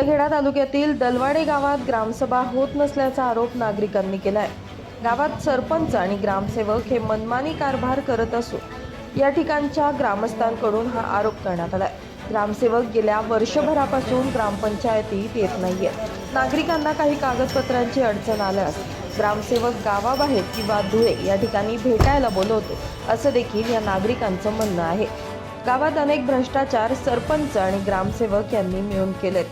शिंदखेडा तालुक्यातील दलवाडे गावात ग्रामसभा होत नसल्याचा आरोप नागरिकांनी केला आहे गावात सरपंच आणि ग्रामसेवक हे मनमानी कारभार करत असून या ठिकाणच्या ग्रामस्थांकडून हा आरोप करण्यात आला आहे ग्रामसेवक गेल्या वर्षभरापासून ग्रामपंचायतीत येत नाही आहे नागरिकांना काही कागदपत्रांची अडचण आल्यास ग्रामसेवक गावाबाहेर किंवा धुळे या ठिकाणी भेटायला बोलवतो असं देखील या नागरिकांचं म्हणणं आहे. गावात अनेक भ्रष्टाचार सरपंच आणि ग्रामसेवक यांनी मिळून केलेत.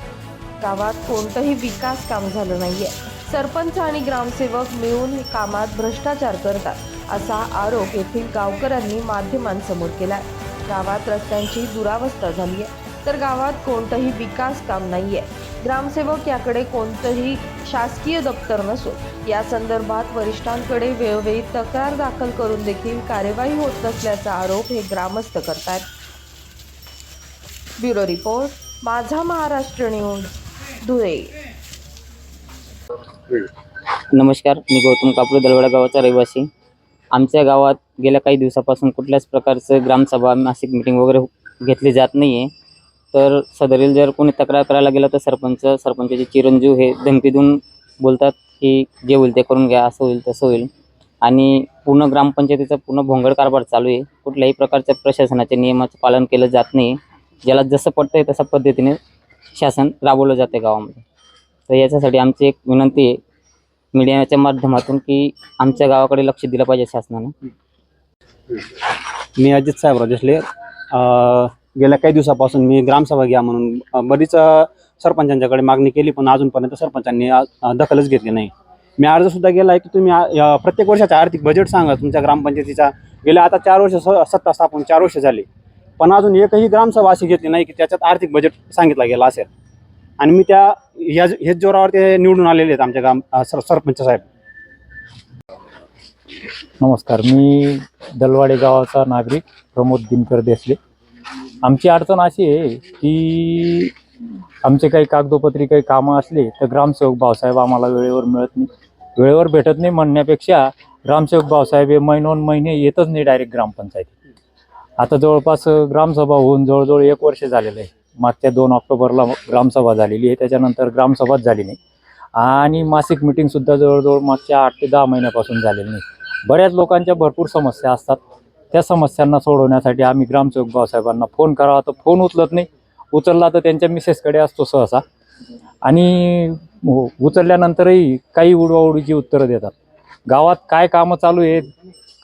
गावात कोणतंही विकास काम झालं नाहीये. सरपंच आणि ग्रामसेवक मिळून कामात भ्रष्टाचार करतात असा आरोप येथील गावकऱ्यांनी माध्यमांसमोर केला गावात रस्त्यांची दुरावस्था झाली आहे तर गावात कोणतंही विकास काम नाहीये. ग्रामसेवक याकडे कोणतंही शासकीय दप्तर नसून या संदर्भात वरिष्ठांकडे वेळोवेळी तक्रार दाखल करून देखील कार्यवाही होत नसल्याचा आरोप हे ग्रामस्थ करतात ब्युरो रिपोर्ट माझा महाराष्ट्र न्यूज. धुळे. नमस्कार मी गौतम कापडे दलवडा गावाचा रहिवासी. आमच्या गावात गेल्या काही दिवसापासून कुठल्याच प्रकारचं ग्रामसभा मासिक मिटिंग वगैरे घेतली जात नाही आहे तर सदरील जर कोणी तक्रार करायला गेलं तर सरपंच सरपंचाचे चिरंजीव हे धमकी देऊन बोलतात की जे होईल ते करून घ्या असं होईल तसं होईल. आणि पूर्ण ग्रामपंचायतीचा पूर्ण भोंगड कारभार चालू आहे. कुठल्याही प्रकारच्या प्रशासनाच्या नियमाचं पालन केलं जात नाही. ज्याला जसं पडतंय तशा पद्धतीने शासन राबवलं जाते गावामध्ये. तर याच्यासाठी आमची एक विनंती आहे मीडियाच्या माध्यमातून की आमच्या गावाकडे लक्ष दिलं पाहिजे शासनानं. मी अजित साहेब राजेशले. गेल्या काही दिवसापासून मी ग्रामसभा घ्या म्हणून बरीच सरपंचांच्याकडे मागणी केली पण अजूनपर्यंत सरपंचांनी दखलच घेतली नाही. मी अर्जसुद्धा गेला आहे की तुम्ही प्रत्येक वर्षाचा आर्थिक बजेट सांगा. तुमच्या ग्रामपंचायतीचा गेल्या आता चार वर्ष स- सत्ता स्थापन चार वर्ष झाली. पण अजून एकही ग्रामसभा अशी घेतली नाही की त्याच्यात आर्थिक बजेट सांगितलं गेला असेल. आणि मी त्या ह्या ह्याच जोरावर ते निवडून आलेले आहेत आमच्या ग्राम सर सरपंच साहेब. नमस्कार मी दलवाडे गावाचा नागरिक प्रमोद दिनकर देसले. आमची अडचण अशी आहे की आमचे काही कागदोपत्री काही कामं असले तर ग्रामसेवक भाऊसाहेब आम्हाला वेळेवर मिळत नाही. वेळेवर भेटत नाही म्हणण्यापेक्षा ग्रामसेवक भाऊसाहेब हे महिनोन महिने येतच नाही डायरेक्ट ग्रामपंचायती आता जवळपास ग्रामसभा होऊन जवळजवळ एक वर्ष झालेलं आहे. मागच्या दोन ऑक्टोबरला ग्रामसभा झालेली आहे. त्याच्यानंतर ग्रामसभाच झाली नाही. आणि मासिक मिटिंगसुद्धा जवळजवळ मागच्या आठ ते दहा महिन्यापासून झालेली नाही. बऱ्याच लोकांच्या भरपूर समस्या असतात. त्या समस्यांना सोडवण्यासाठी आम्ही ग्रामसेवक भाऊसाहेबांना फोन करावा. तर फोन उचलत नाही. उचलला तर त्यांच्या मिसेसकडे असतो सहसा. आणि हो, उचलल्यानंतरही काही उडवाउडीची उत्तरं देतात. गावात काय कामं चालू आहेत?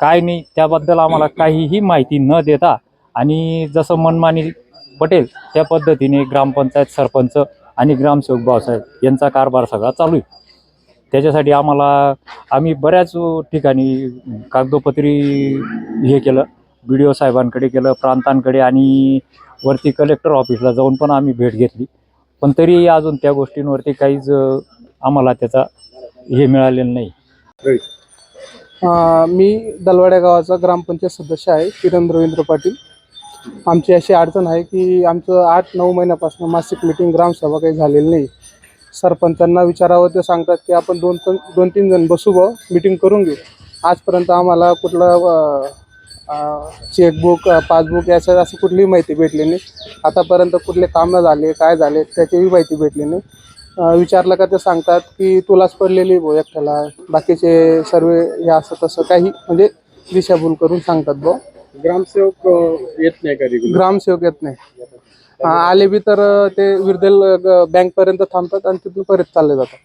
काय नाही त्याबद्दल आम्हाला काहीही माहिती न देता आणि जसं मनमानी पटेल त्या पद्धतीने ग्रामपंचायत सरपंच आणि ग्रामसेवक भाऊसाहेब यांचा कारभार सगळा चालू आहे. त्याच्यासाठी आम्हाला आम्ही बऱ्याच ठिकाणी कागदोपत्री हे केलं बी डी ओ साहेबांकडे केलं प्रांतांकडे आणि वरती कलेक्टर ऑफिसला जाऊन पण आम्ही भेट घेतली. पण तरी अजून त्या गोष्टींवरती काहीच आम्हाला त्याचा हे मिळालेलं नाही. मी दलवाड्या गावाचा ग्रामपंचायत सदस्य आहे किरण रवींद्र पाटील. आमची अशी अडचण आहे की आमचं आठ नऊ महिन्यापासून मासिक मिटिंग ग्रामसभा काही झालेली नाही. सरपंचांना विचारावं ते सांगतात की आपण दोन तीन दोन तीन जण बसू ब मिटिंग करून घेऊ. आजपर्यंत आम्हाला कुठलं चेकबुक पासबुक याचं असं कुठलीही माहिती भेटली नाही. आतापर्यंत कुठले कामं झाले काय झाले त्याचीही माहिती भेटली नाही. विचारलं का ते सांगतात की तुलाच पडलेली भो एकट्याला. बाकीचे सर्व हे असं तसं काही म्हणजे दिशाभूल करून सांगतात भाऊ ग्रामसेवक येत नाही कधी ग्रामसेवक येत नाही. आले बी तर अं, ते विरदेल बँक पर्यंत थांबतात आणि तिथून परत चालले जातात.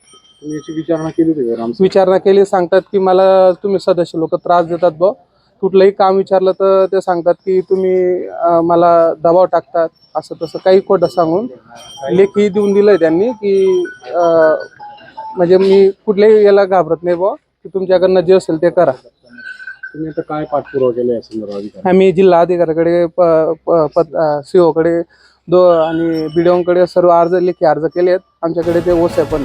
याची विचारणा केली होती ग्राम विचारणा केली सांगतात की मला तुम्ही सदस्य लोक त्रास देतात भाऊ कुठलंही काम विचारलं तर ते सांगतात की तुम्ही मला दबाव टाकतात असं तसं काही खोटं सांगून लेखी देऊन दिलंय त्यांनी की म्हणजे मी कुठल्याही याला घाबरत नाही बुवा की तुमच्याकडनं जे असेल ते करा. तुम्ही आता काय पाठपुरावा केला या संदर्भात आम्ही जिल्हा अधिकाऱ्याकडे सीओकडे दो आणि बीडीओकडे सर्व अर्ज लेखी अर्ज केले आहेत आमच्याकडे ते ओस आहे पण.